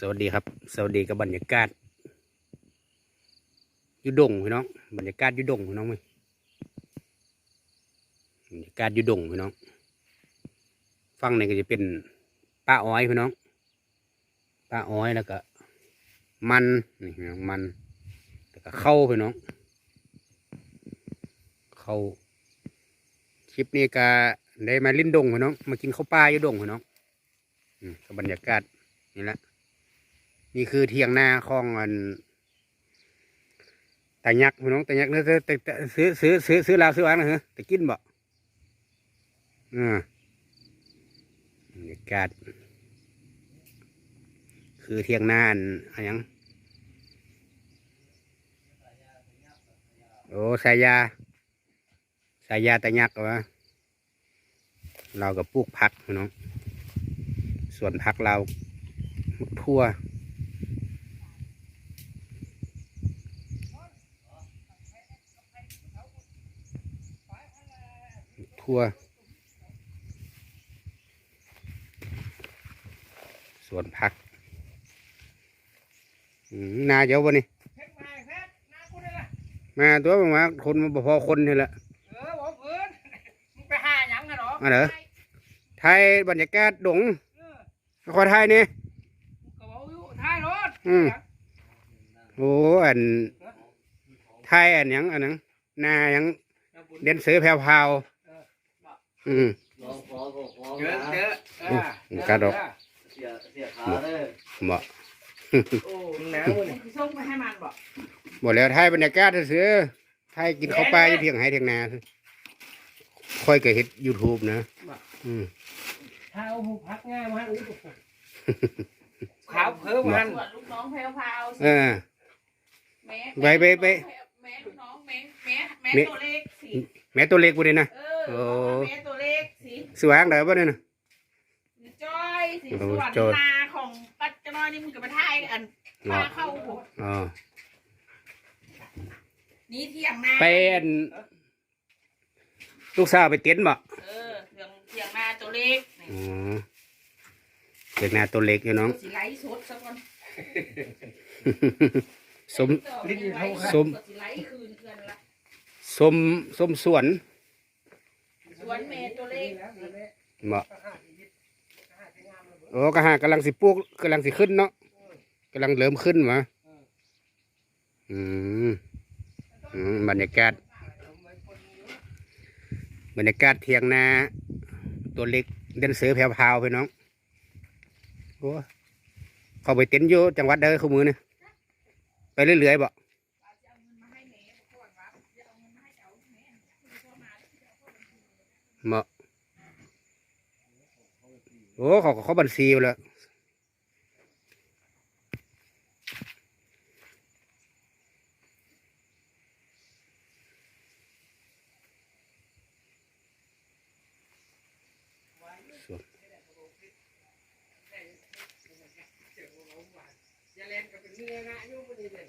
สวัสดีครับ สวัสดีกับบรรยากาศยุดงพี่น้องบรรยากาศยุดงพี่น้องไหมบรรยากาศยุดงพี่น้องฟังนี่ก็จะเป็นป้าอ้อยพี่น้องป้าอ้อยแล้วก็ มันนี่พี่น้องมันแล้วก็เข้าพี่น้องเข้าคลิปนี้ก็ได้มาลิ้นดงพี่น้องมากินข้าวปลายู่ดงพี่น้องอืมบรรยากาศนี่แหละ นี่คือเทียงนาของอันตายักพี่น้องตายักเนื้อซื้อซื้อซื้อซื้อลาวซื้อวางนะฮะแต่กินบ่อ่าบรรยากาศคือเทียงนาอันอยังโอ้สายยาสายยาตายักวะเราก็ปลูกผักพี่น้องส่วนผักเราทั่ว ทั่วสวนผักอืมนาเยอะวะนี่เพชรมาเพชรนากูนี่แหละมาตัวประมาณคนมาพอคนนี่แหละเออบอกเพื่อนมึงไปหาหยังกันหรอมาเหรอไทยบรรยากาศดงเออขอไทยนี่ก็บอกอยู่ท้ายรถอืมโอ้อันไทยอันหยังอันหยังนาหยังเด่นเสือแผ่วพาวๆ อืมลองขอขอขอเจอนะเจอเอออืมกระดก เสียเสียขาเลยเหมาะโอ้หนาวเลยส่งไปให้มันบอกหมดแล้วไทยบรรยากาศเสือไทยกินข้าวปลาอยู่เพียงไห้เพียงนาค่อยก็เห็ดยูทูบนะ อืม ถ้าเอาหูพักง่ายมันอุ้ยขาวเพิ่มมัน ส่วนลูกน้องแพรวพราวสิเออ แม่ไปไปไปแม่ลูกน้องแม่แม่แม่แม่ตัวเล็กสิแม่ตัวเล็กกูเลยนะ เออแม่ตัวเล็กสิสว่างเด้อบ่เนี่ยนะจ้อยสิโอ้ส่วนจ้อยนาของปัจจุบันนี่มึงกับมาทายอันพาเข้าหัวอ๋อนี่เที่ยงนาไปอันลูกสาวไปเต้นบ่เออเที่ยงเที่ยงนาตัวเล็กนี่อ๋อเด็กนาตัวเล็กอยู่น้องสิไล่สดสักวันสม สมสิไล่คืนเพื่อนละสม สมสวนส วนแม่ตัวเล็กบ่โอ้กระหากำลังสิปลูกกำลังสิขึ้นเนาะกำลังเริ่มขึ้นมา อืมอืมบรรยากาศ บรรยากาศเทียงนา ตัวเล็กเดินเสือแผ่วๆไปน้องโอ้เขาไปเต้นอยู่จังหวัดเด้อเขามือเนี่ยไปเรื่อยๆบ่จะเอาเงินมาให้แม่ก่อนวะจะเอาเงินมาให้เอาแม่เข้ามา บ่โอ้เขาก็เขาบัญชีอยู่แล้วส่วนจะเล่นกับเป็นเนื้อนะยุ่งพอดีเลย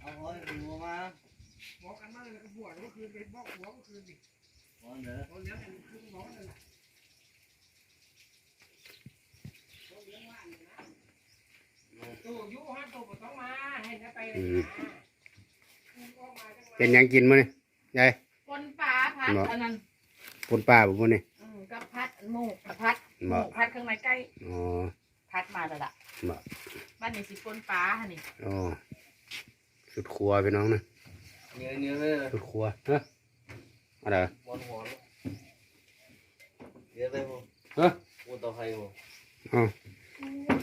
เอาหอยหัวมา บอกกันมาแล้วก็บวชก็คือเป็นบอกหัวก็คือดิหอนเด้อเขาเลี้ยงกันคือหมอนั่นแหละตู้ยุห้าตู้ก็ต้องมาให้นะไปเลยนะเป็นหยังกินมื้อนี่ยายปนปลาพัดอันนั้นปนปลาบ่มื้อนี่อืมกับพัดหมูกับพัดหบ่มูพัดเครื่องในใกล้อ๋อพัดมาแล้วล่ะบ่บ้านนี้สิปนปลาฮะนี่อ๋อสุดครัวพี่น้องนะ เนื้อเนื้อเลยสุดครัวเฮ้ออะไรหอนหอนเดี๋ยวไปผมเฮ้อกูต่อใครผมอ๋อ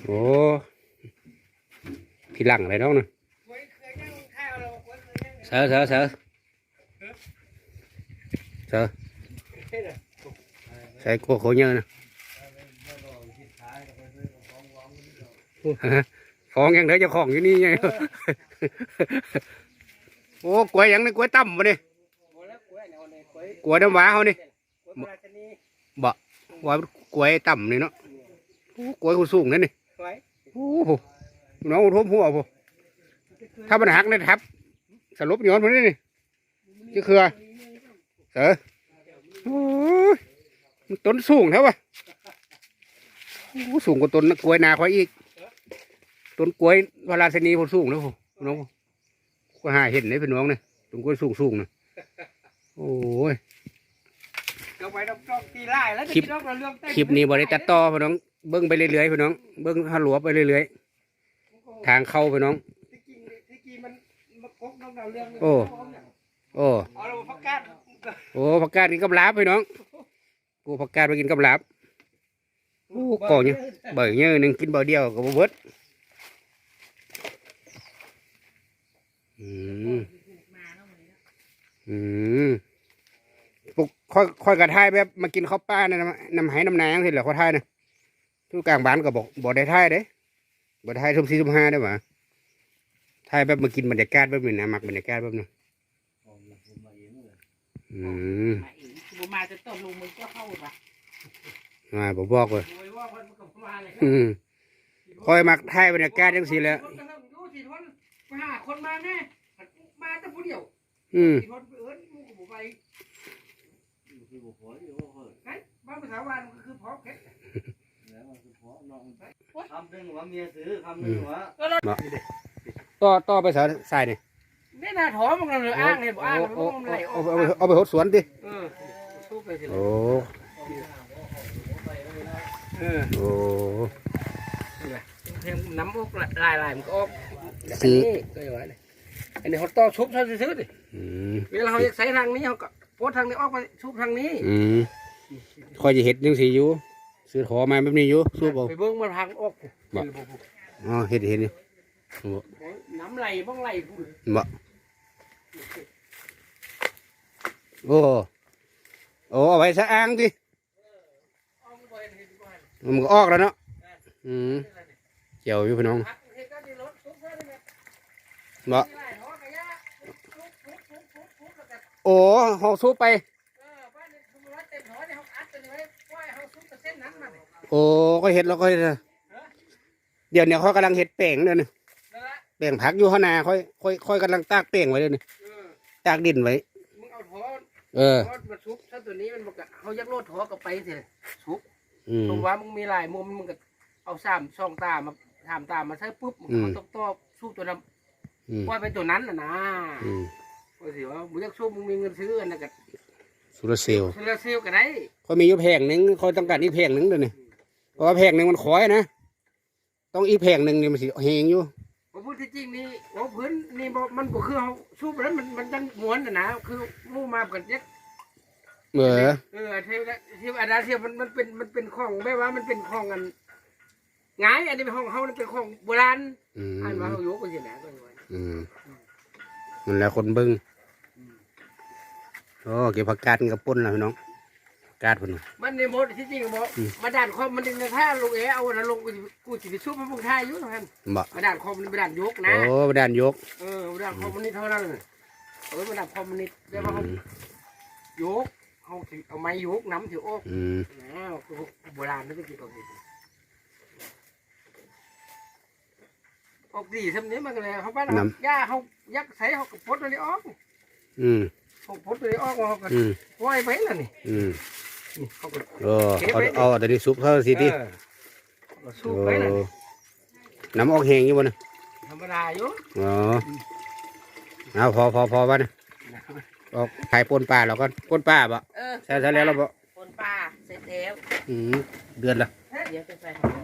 โอ้พี่หลังอะไรน้องนะไว้เคยนั่งข้าวเราไว้เคยนั่งเสือเสือเสือเสือใส่กัวโคเยอะนะฟ้องยังเด้อเจ้าของอยู่นี่ไง โอ้กล้วยหยังนี่กล้วยต่ำมาเนี่ยหมดแล้วกล้วยเนี่ยเอาเลยกล้วยกล้วยน้ำว้าเขานี่กล้วยปลาชนีว่ากล้วยต่ำนี่เนาะโอ้กล้วยเขาสูงนั่นนี่กล้วยโอ้โหน้องทุ่มหัวพอถ้ามันหักนี่ทับ สรุปย้อนพวกนี้นี่นี่คือเสือโอ้ยมันต้นสูงเท่าปะโอ้สูงกว่าต้นกล้วยนาคอยอีกต้นกล้วยพระราชนีผมสูงแล้วพี่น้อง ก็หาเห็นเลยพี่น้องเนี่ยต้นกล้วยสูงสูงๆนะโอ้ยเดี๋ยวไปต้องต้องตีไล่แล้วจะคลิปกินต้องเราเรื่องเต้นคลิปนี้บริตัดต่อพี่น้อง เบิ้งไปเรื่อยๆพี่น้อง เบิ้งหัวหลวไปเรื่อยๆ ทางเข้าพี่น้องที่จริงที่จริงมันมันกกต้องเราเรื่องโอ้โอ้เอาเราพักกาดโอ้ผักกาดกินกับลาบพี่น้องกูผักกาดไปกินกับลาบโอ้ก่อนเนี่ยเบิ่งเนี่ยหนึ่งกินเบอเดียวกับบ่เบิด อืมมาแล้ววันนี้อืมปกค่อยค่อยกระทายแบบมากินข้าวป้านะน้ำน้ำไหน้ำนางสิเหรอข้าวทายนะทุกกลางบ้านก็บอกบอกได้ทายเด้บอกได้ทายทุ่มสี่ทุ่มห้าได้หว่าทายแบบมากินบรรยากาศแบบนี้นะมักบรรยากาศแบบนี้อืมมาเองบุมาจะต้มลงมือก็เข้าปะมาบอกบอกเลยโอ้ยว่าคนมันก็มาเลยอืมคอยมักทายบรรยากาศจังสิแหล้ว หาคนมาแน่มาแต่ผู้เดียวอืมสิคนเอิ้นหมู่ก็บ่ไปคือบุคคลอยู่ว่าเพิ่นงั้นบ้านภาษาวันก็คือพอเพชรแล้วมันคือเพราะน้องคำหนึ่งว่าเมียซื้อคำหนึ่งว่าต่อต่อไปสายสายนี่นี่น่าถอมันก็เลยอ้างเลยบ่อ้างเลยเอาบ่มันไหลอเอาอกเอาไปเอาไปหดสวนดิเออสู้ไปสิโอ้เออโอ้เพลงน้ำอกลายลายมันก็ออก ซื้อนี่ก็อย่างไรเลยอันนี้เขาต่อชุบเขาซื้อๆดิเวลาเขาอยากใส่ทางนี้เขาก็โพสทางนี้ออกไปชุบทางนี้อืมคอยจะเห็ดจังสีอยู่ซื้อขอมาแบบนี้อยู่สู้บ่ไปเบิ้งมันพังออกบ่อ๋อเห็ดเห็ดนี่บ่น้ำไหลบ้องไหลพุ่นบ่โอ้โอ้เอาไว้สะอ้างดิออกบ่เห็นเห็นบ่เห็นมันก็ออกแล้วเนาะอืมเจียวอยู่พี่น้อง บ่นี่ไหลเขาก็ยาชุบชุบชุบชุบชุบแล้วก็โอ้เฮาสู้ไปเออบ้านนี้ชุบร้อยเต็มร้อยเนี่ยเขาอัดตัวนี้ไว้ปล่อยเขาชุบแต่เส้นนั้นมาเนี่ยโอ้ก็เห็ดแล้วก็เฮ็ดอะเดี๋ยวเนี่ยเขากำลังเห็ดแป้งเด้อนี่นั่นละแป้งผักอยู่ข้างหน้าค่อยค่อยค่อยกำลังตากแป้งไว้เด้อนี่เออตากดินไว้มึงเอาถอเออถอมาชุบถ้าตัวนี้มันบอกว่าเขายักโลดถอก็ไปเถอะชุบอืมผมว่ามึงมีหลายมุมมึงก็เอาสามช่องตามาถามตามาใช้ปุ๊บมึงอืมเขาต้องตอบสู้ตัวนั้น อืมปล่อยไปตัวนั้นน่ะนะอืมว่าสิว่ามึงอยากสู้มึงมีเงินซื้ออันนั้นก็สุรเซลล์ซื้อแล้วซื้อก็ได้เขามีอยู่แผงหนึ่งเขาต้องการอีกแผงหนึ่งเดี๋ยวนี้เพราะว่าแผงหนึ่งมันคอยนะต้องอีกแผงหนึ่งนี่มันสิเฮงอยู่ผมพูดที่จริงนี่ว่าพื้นนี่บ่มันก็คือเขาสู้ไปแล้วมันมันจังม้วนน่ะนะคือมู่มากันเจ็ดเออเออเทวดาเทวดาเทียมมันมันเป็นมันเป็นของไม่ว่ามันเป็นของกันหงายอันนี้เป็นของเขามันเป็นของโบราณอืมอ่านมาเขายกกันสินะก็ว่า อืมมันแหล้วคนเบิ้งโอ้เก็บผักกาดกับปุ้นแล้วพี่น้องผักกาดพุ่นน่ะ มันในหมดที่จริงบอกอืม มาด่านคอมมันในท่าลงเอเอานะลงกูสิกูสิไปสู้มันพวกท่าอยู่ท่านบ่มาด่านคอมมันมาด่านยกนะ โอ้ด้านยก เออมาด่านคอมมันนี่เท่านั้นเลยเออมาด่านคอมมันนี่ได้อืว่าเขามยกเขาสิเอาไม้ยกน้ำถือโอ้อืม นะคือโบราณนั่นก็คือเขาเห็น ออกดีสำเนียงมันก็เลยเขาบ้านเขาย่าเขายักใส่เขาก็พดตัวนี้ออกอืมเขาพดตัวนี้ออกเขาก็อืมปล่อยไปแล้วนี่อืมนี่เขาก็โอ้เอาเอาแต่นี้ซุปเข้าสิทีเออเขาก็สู้โอ้ไปแล้วน้ำออกแหงอยู่บ่นะธรรมดาอยู่อ๋อเอาพอพอพอบ้านะออกขายปนปลาแล้วก็ปนปลาบ่เออใช่ใช่แล้วเราบ่คนป่าเสร็จแล้วอืมเดือนละเดี๋ยวจะใส่ไห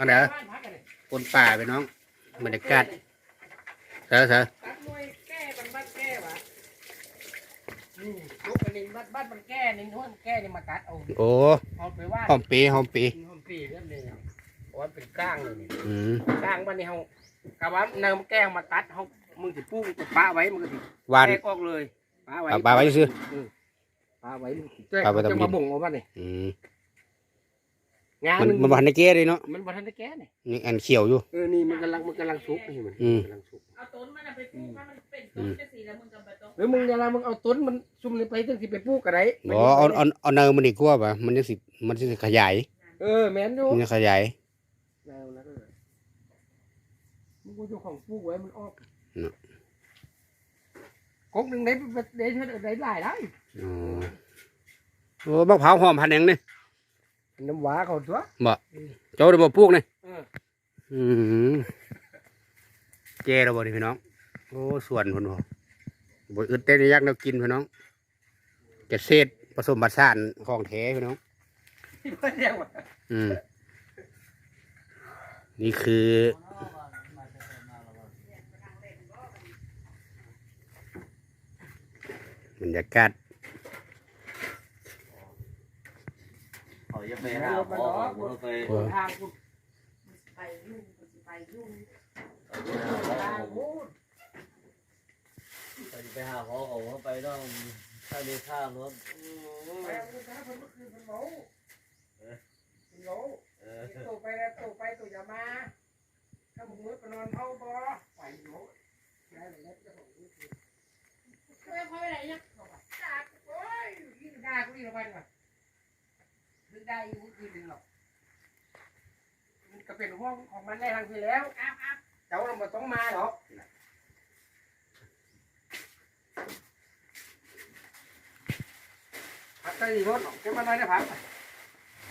นมากมันบ้านมันแก้มาเอาแล้วนี่อันไหนบ้านพักกันเลยปนป่าไปน้องบรรยากาศเถอะเถอะตัดมวยแก้มันบ้านแก้วะนี่ยกอันนี้บ้านบ้านมันแก้นี่นู้นแก้นี่มาตัดเอาโอ้เอาไปว่าหอมปีหอมปีหอมปีเรื่องนี้เพราะว่าเป็นก้างเลยนี่อืมก้างบ้านนี้เขากะว่าเนิมแก้วมาตัดเขามึงสิปุ้งป้าไว้มึงก็สิหวานแตกออกเลยป้าไว้ปลาปลาไว้ซื้อป้าไว้มึงสิปลาไว้ตรงนี้จะมาบ่งเอาบ้านนี่อืม งานมันมันมันบ่ทันได้แก้เลยเนาะมันบ่ทันได้แก้นี่นี่อันเขียวอยู่เออนี่มันกำลังมันกำลังสุกนี่มันอืมกำลังสุกเอาต้นมันไปปลูกให้มันเป็นต้นจะสีแล้วมึงก็ไปต้นหรือมึงจะละมึงเอาต้นมันซุ่มนี่ไปถึงสิไปปลูกอะไรบ่เอาเอาเอาเนยมันดีกว่าป่ะมันจะสิมันจะขยาย เออแม่นอยู่มันจะขยายแล้วนะเออมึงก็อยู่ของปลูกไว้มันออกน่ะกกหนึ่งได้ได้ได้ได้หลายได้อ๋อโอ้มะพร้าวหอมพันธุ์หยังนี่ น้ำหวาเขาตัวเจ้าได้บ่ปลูกนี่เอออืมแก่แล้วบ่นี่พี่น้องโอ้สวนพุ่นบ่บ่อึดเต้นยักแนวกินพี่น้องเกษตรผสมผสานของแท้พี่น้องที่เพิ่นเรียกว่าอืมนี่คือบรรยากาศ เขาจะไปหาหอผมเคยทางคุณไปยุ่งไปยุ่งทางพูดไปหาหอเขาไปต้องถ้ามีข้ามรถไปเอาคุณนะเพิ่นเมื่อคืนเพิ่นเมาเพิ่นเมาเออโตไปแล้วโตไปโตอย่ามาถ้าบุกมือไปนอนเผาบ่ไปเมาได้แล้วจะบอกนี่คือเคยพ่ออะไรเนี่ยด่าโอ้ยยิ่งด่ากูยิ่งระบายกว่า ดึงได้อยู่คืนนึงหรอก มันก็เป็นห้องของมันได้ทางที่แล้วอ้าวอ้าวเจ้าเราไม่ต้องมาหรอกพักก็ดีรถเก็บมาหน่อยนะพัก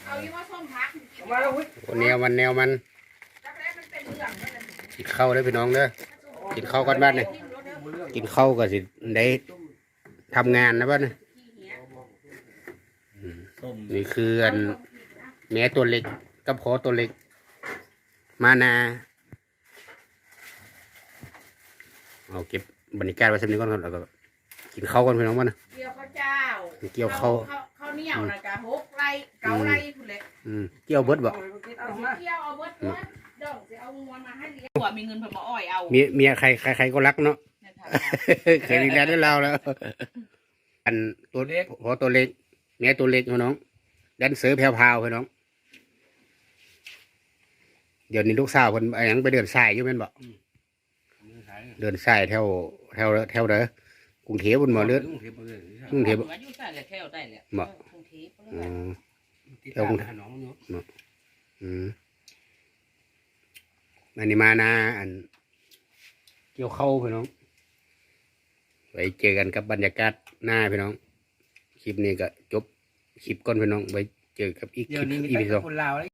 เอายี่ว่าส้มพักเอามาแล้วเว้ยแนวมันแนวมันแล้วแล้วมันเป็นเรื่องก็เลยกินข้าวเด้อพี่น้องเด้อ กินข้าวก่อนบ้านนี่กินข้าวก็สิได้ทำงานนะบ้านนี่อื มส้มนี่คืออันแม่ตัวเล็กกับขอตัวเล็ก มานาเอาเก็บบรรยากาศไว้สักนิดก่อนครับแล้วก็กินข้าวกันพี่น้องบ้านนะ เกี่ยวข้าวเจ้าเกี่ยวข้าว ข้าวเหนียวนะกะหกไรเกาไรคุณเลยอืมเกี่ยวเบิดบ่เอาสิเกี่ยวเอาเบิดเบิดดองจะเอางวมาให้เลี้ยงหัวมีเงินเพิ่นมาอ้อยเอาเมียเมียใครใครใครก็รักเนาะนะครับเคยดีแล้วได้เราแล้ว อันตัวเล็กขอตัวเล็ก แม่ตัวเล็กพี่น้องแดนเสือแพรวๆพี่น้อง เดี๋ยวนี้ลูกสาวเพิ่นอะไรยังไปเดินสายอยู่แม่นบ่เดินสายแถวแถวแถวเด้อกรุงเทพบนบ่เลือดกรุงเทพอยู่ใส่แถวได้แหละบ่กรุงเทพอืมเจ้าคุณน้องเนาะอืมอันนี้มานะอัน เกี่ยวเข้าพี่น้องไว้เจอกันกับบรรยากาศหน้าพี่น้อง คลิปนี้ก็จบ คลิปก่อนพี่น้องไว้เจอกับอีกคเดี๋ยลิวปนี้มีอีแต่พีสอง คนลาว